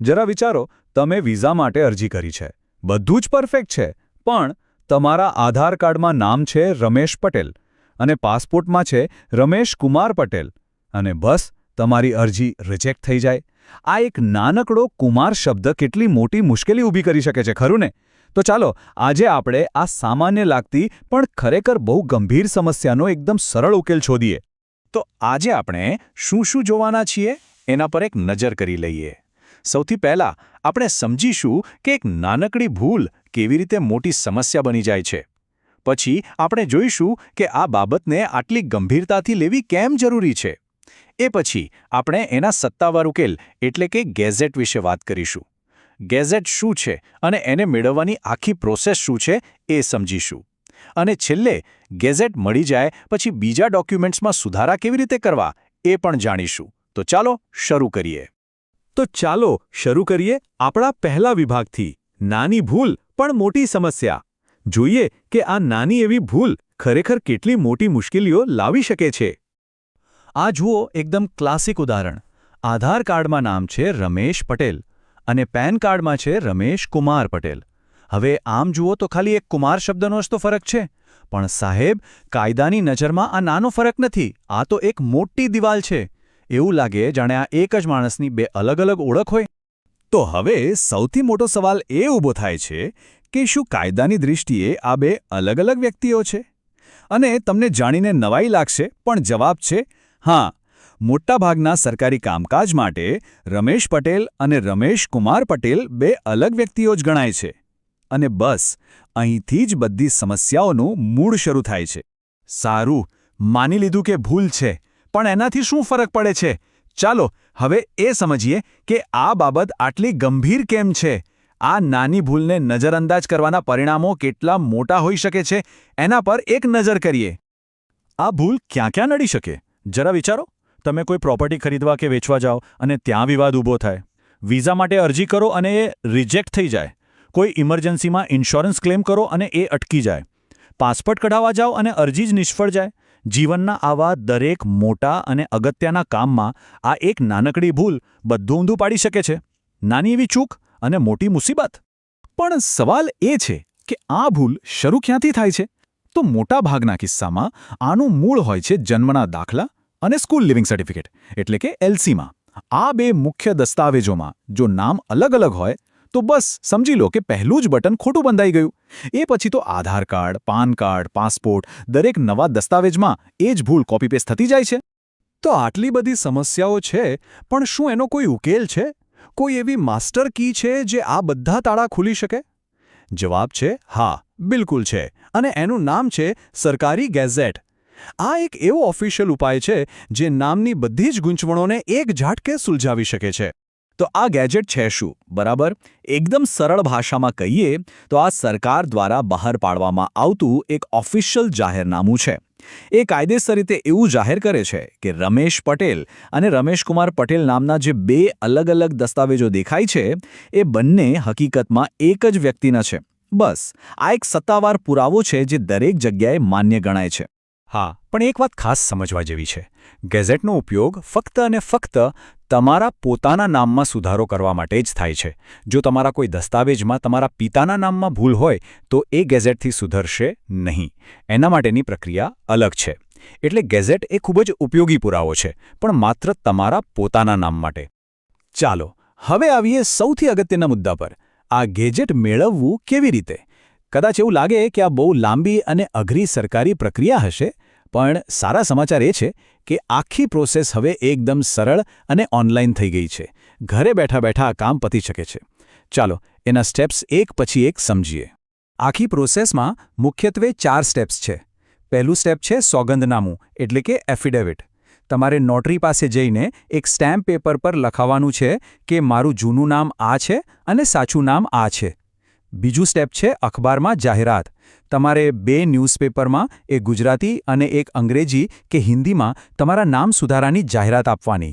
જરા વિચારો, તમે વિઝા માટે અરજી કરી છે. બધું જ પરફેક્ટ છે, પણ તમારા આધાર કાર્ડમાં નામ છે રમેશ પટેલ અને પાસપોર્ટમાં છે રમેશ કુમાર પટેલ. અને બસ, તમારી અરજી રિજેક્ટ થઈ જાય. આ એક નાનકડો કુમાર શબ્દ કેટલી મોટી મુશ્કેલી ઊભી કરી શકે છે, ખરું ને? તો ચાલો, આજે આપણે આ સામાન્ય લાગતી પણ ખરેખર બહુ ગંભીર સમસ્યાનો એકદમ સરળ ઉકેલ શોધીએ. તો આજે આપણે શું શું જોવાના છીએ? એના પર એક નજર કરી લઈએ. સૌથી પહેલા આપણે સમજીશું કે એક નાનકડી ભૂલ કેવી રીતે મોટી સમસ્યા બની જાય છે. પછી આપણે જોઈશું કે આ બાબતને આટલી ગંભીરતાથી લેવી કેમ જરૂરી છે. એ પછી આપણે એના સત્તાવાર ઉકેલ, એટલે કે ગેઝેટ વિશે વાત કરીશું. ગેઝેટ શું છે અને એને મેળવવાની આખી પ્રોસેસ શું છે એ સમજીશું. અને છેલ્લે ગેઝેટ મળી જાય પછી બીજા ડોક્યુમેન્ટ્સમાં સુધારા કેવી રીતે કરવા એ પણ જાણીશું. તો ચાલો શરૂ કરીએ. તો ચાલો શરૂ કરીએ આપણા પહેલા વિભાગથી. નાની ભૂલ, પણ મોટી સમસ્યા. જોઈએ કે આ નાની એવી ભૂલ ખરેખર કેટલી મોટી મુશ્કેલીઓ લાવી શકે છે. આ જુઓ એકદમ ક્લાસિક ઉદાહરણ. આધાર કાર્ડમાં નામ છે રમેશ પટેલ અને પેન કાર્ડમાં છે રમેશ કુમાર પટેલ. હવે આમ જુઓ તો ખાલી એક કુમાર શબ્દનો જ તો ફરક છે. પણ સાહેબ, કાયદાની નજરમાં આ નાનો ફરક નથી. આ તો એક મોટી દિવાલ છે. એવું લાગે જાણે આ એક જ માણસની બે અલગ અલગ ઓળખ હોય. તો હવે સૌથી મોટો સવાલ એ ઊભો થાય છે કે શું કાયદાની દૃષ્ટિએ આ બે અલગ અલગ વ્યક્તિઓ છે? અને તમને જાણીને નવાઈ લાગશે, પણ જવાબ છે, હા, મોટાભાગના સરકારી કામકાજ માટે રમેશ પટેલ અને રમેશ કુમાર પટેલ બે અલગ વ્યક્તિઓ જ ગણાય છે. અને બસ, અહીંથી જ બધી સમસ્યાઓનું મૂળ શરૂ થાય છે. સારું, માની લીધું કે ભૂલ છે. પણ એનાથી શું ફરક પડે છે? ચાલો, હવે એ સમજીએ કે આ બાબત આટલી ગંભીર કેમ છે? આ નાની ભૂલને નજરઅંદાજ કરવાના પરિણામો કેટલા મોટા હોઈ શકે છે? એના પર એક નજર કરીએ. આ ભૂલ ક્યાં ક્યાં નડી શકે? જરા વિચારો. તમે કોઈ પ્રોપર્ટી ખરીદવા કે વેચવા જાઓ અને ત્યાં વિવાદ ઊભો થાય. વિઝા માટે અરજી કરો અને એ રિજેક્ટ થઈ જાય. કોઈ ઇમરજન્સીમાં ઇન્સ્યોરન્સ ક્લેમ કરો અને એ અટકી જાય. પાસપોર્ટ કઢાવવા જાઓ અને અરજી જ નિષ્ફળ જાય. જીવનના આવા દરેક મોટા અને અગત્યના કામમાં આ એક નાનકડી ભૂલ બધું ઊંધું પાડી શકે છે. નાની એવી ચૂક અને મોટી મુસીબત. પણ સવાલ એ છે કે આ ભૂલ શરૂ ક્યાંથી થાય છે? તો મોટાભાગના કિસ્સામાં આનું મૂળ હોય છે જન્મના દાખલા અને સ્કૂલ લિવિંગ સર્ટિફિકેટ, એટલે કે એલસીમાં. આ બે મુખ્ય દસ્તાવેજોમાં જો નામ અલગ અલગ હોય તો બસ, સમજી લો કે પહેલું જ બટન ખોટું બંધાઈ ગયું. એ પછી તો Aadhaar card, PAN card, passport, દરેક નવા દસ્તાવેજમાં એ જ ભૂલ કોપી થતી જાય છે. તો આટલી બધી સમસ્યાઓ છે, પણ શું એનો કોઈ ઉકેલ છે? કોઈ એવી માસ્ટર કી છે જે આ બધા તાળા ખુલી શકે? જવાબ છે, હા, બિલકુલ છે. અને એનું નામ છે સરકારી ગેઝેટ. આ એક એવો ઓફિશિયલ ઉપાય છે જે નામની બધી જ ગૂંચવણોને એક ઝાટકે સુલઝાવી શકે છે. તો આ ગેજેટ છે શું? બરાબર? એકદમ સરળ ભાષામાં કહીએ તો આ સરકાર દ્વારા બહાર પાડવામાં આવતું એક ઓફિશિયલ જાહેરનામું છે. એ કાયદેસર રીતે એવું જાહેર કરે છે કે રમેશ પટેલ અને રમેશકુમાર પટેલ નામના જે બે અલગ અલગ દસ્તાવેજો દેખાય છે, એ બંને હકીકતમાં એક જ વ્યક્તિના છે. બસ, આ એક સત્તાવાર પુરાવો છે જે દરેક જગ્યાએ માન્ય ગણાય છે. હા, પણ એક વાત ખાસ સમજવા જેવી છે. ગેઝેટનો ઉપયોગ ફક્ત અને ફક્ત તમારા પોતાના નામમાં સુધારો કરવા માટે જ થાય છે. જો તમારા કોઈ દસ્તાવેજમાં તમારા પિતાના નામમાં ભૂલ હોય, તો એ ગેઝેટથી સુધરશે નહીં. એના માટેની પ્રક્રિયા અલગ છે. એટલે ગેઝેટ એ ખૂબ જ ઉપયોગી પુરાવો છે, પણ માત્ર તમારા પોતાના નામ માટે. ચાલો, હવે આવીએ સૌથી અગત્યના મુદ્દા પર. આ ગેજેટ મેળવવું કેવી રીતે? કદાચ એવું લાગે કે આ બહુ લાંબી અને અઘરી સરકારી પ્રક્રિયા હશે? પણ સારા સમાચાર એ છે કે આખી પ્રોસેસ હવે એકદમ સરળ અને ઓનલાઈન થઈ ગઈ છે. ઘરે બેઠા બેઠા આ કામ પતી શકે છે. ચાલો, એના સ્ટેપ્સ એક પછી એક સમજીએ. આખી પ્રોસેસમાં મુખ્યત્વે ચાર સ્ટેપ્સ છે. પહેલું સ્ટેપ છે સોગંદનામું, એટલે કે એફિડેવિટ તમારે નોટરી પાસે જઈને એક સ્ટેમ્પ પેપર પર લખાવવાનું છે કે મારું જૂનું નામ આ છે અને સાચું નામ આ છે. બીજું સ્ટેપ છે અખબારમાં જાહેરાત. તમારે બે ન્યૂઝપેપરમાં, એક ગુજરાતી અને એક અંગ્રેજી કે હિન્દીમાં તમારા નામ સુધારાની જાહેરાત આપવાની.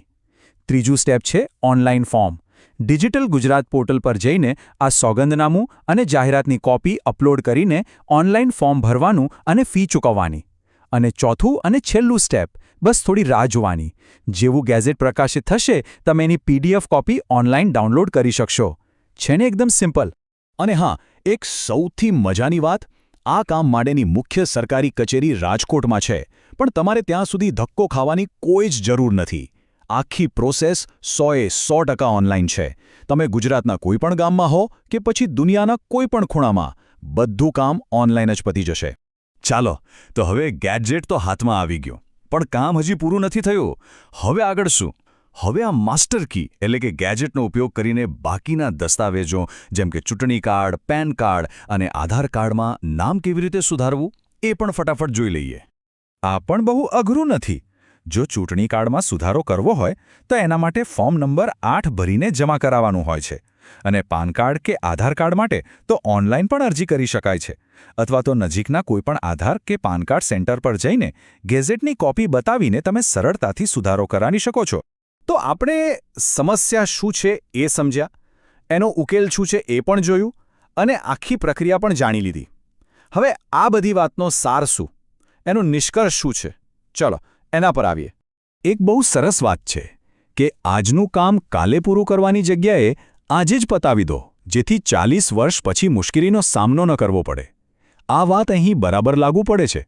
ત્રીજું સ્ટેપ છે online form. Digital Gujarat portal પર જઈને આ સોગંદનામું અને જાહેરાતની કોપી અપલોડ કરીને ઓનલાઈન ફોર્મ ભરવાનું અને ફી ચૂકવવાની. અને ચોથું અને છેલ્લું સ્ટેપ, બસ થોડી રાહ જોવાની. જેવું ગેઝેટ પ્રકાશિત થશે, તમે એની પીડીએફ કોપી ઓનલાઈન ડાઉનલોડ કરી શકશો. છે ને એકદમ સિમ્પલ? અને હા, એક સૌથી મજાની વાત, આ કામ માટેની મુખ્ય સરકારી કચેરી રાજકોટમાં છે, પણ તમારે ત્યાં સુધી ધક્કો ખાવાની કોઈ જ જરૂર નથી. આખી પ્રોસેસ સોએ સો ટકા ઓનલાઈન છે. તમે ગુજરાતના કોઈપણ ગામમાં હો કે પછી દુનિયાના કોઈપણ ખૂણામાં, બધું કામ ઓનલાઈન જ પતી જશે. ચાલો, તો હવે ગેજેટ તો હાથમાં આવી ગયું, પણ કામ હજી પૂરું નથી થયું. હવે આગળ શું? હવે આ માસ્ટર કી, એટલે કે ગેજેટનો ઉપયોગ કરીને બાકીના દસ્તાવેજો, જેમ કે ચૂંટણી કાર્ડ, પેન કાર્ડ અને આધાર કાર્ડમાં નામ કેવી રીતે સુધારવું, એ પણ ફટાફટ જોઈ લઈએ. આ પણ બહુ અઘરું નથી. જો ચૂંટણી કાર્ડમાં સુધારો કરવો હોય, તો એના માટે ફોર્મ નંબર આઠ ભરીને જમા કરાવવાનું હોય છે. અને પાન કાર્ડ કે આધાર કાર્ડ માટે તો ઓનલાઈન પણ અરજી કરી શકાય છે. અથવા તો નજીકના કોઈપણ આધાર કે પાન કાર્ડ સેન્ટર પર જઈને ગેઝેટની કોપી બતાવીને તમે સરળતાથી સુધારો કરાવી શકો છો. તો આપણે સમસ્યા શું છે એ સમજ્યા, એનો ઉકેલ શું છે એ પણ જોયું અને આખી પ્રક્રિયા પણ જાણી લીધી. હવે આ બધી વાતનો સાર શું? એનો નિષ્કર્ષ શું છે? ચલો, એના પર આવીએ. એક બહુ સરસ વાત છે કે આજનું કામ કાલે પૂરું કરવાની જગ્યાએ આજે જ પતાવી દો, જેથી ચાલીસ વર્ષ પછી મુશ્કેલીનો સામનો ન કરવો પડે. આ વાત અહીં બરાબર લાગુ પડે છે.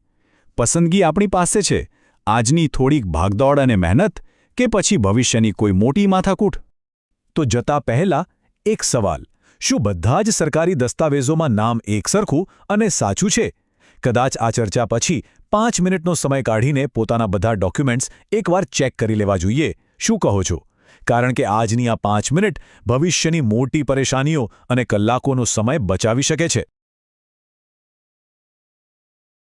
પસંદગી આપણી પાસે છે. આજની થોડીક ભાગદોડ અને મહેનત કે પછી ભવિષ્યની કોઈ મોટી માથાકૂટ? તો જતા પહેલા એક સવાલ. શું બધા જ સરકારી દસ્તાવેજોમાં નામ એકસરખું અને સાચું છે? કદાચ આ ચર્ચા પછી પાંચ મિનિટનો સમય કાઢીને પોતાના બધા ડોક્યુમેન્ટ્સ એકવાર ચેક કરી લેવા જોઈએ. શું કહો છો? કારણ કે આજની આ પાંચ મિનિટ ભવિષ્યની મોટી પરેશાનીઓ અને કલાકોનો સમય બચાવી શકે છે.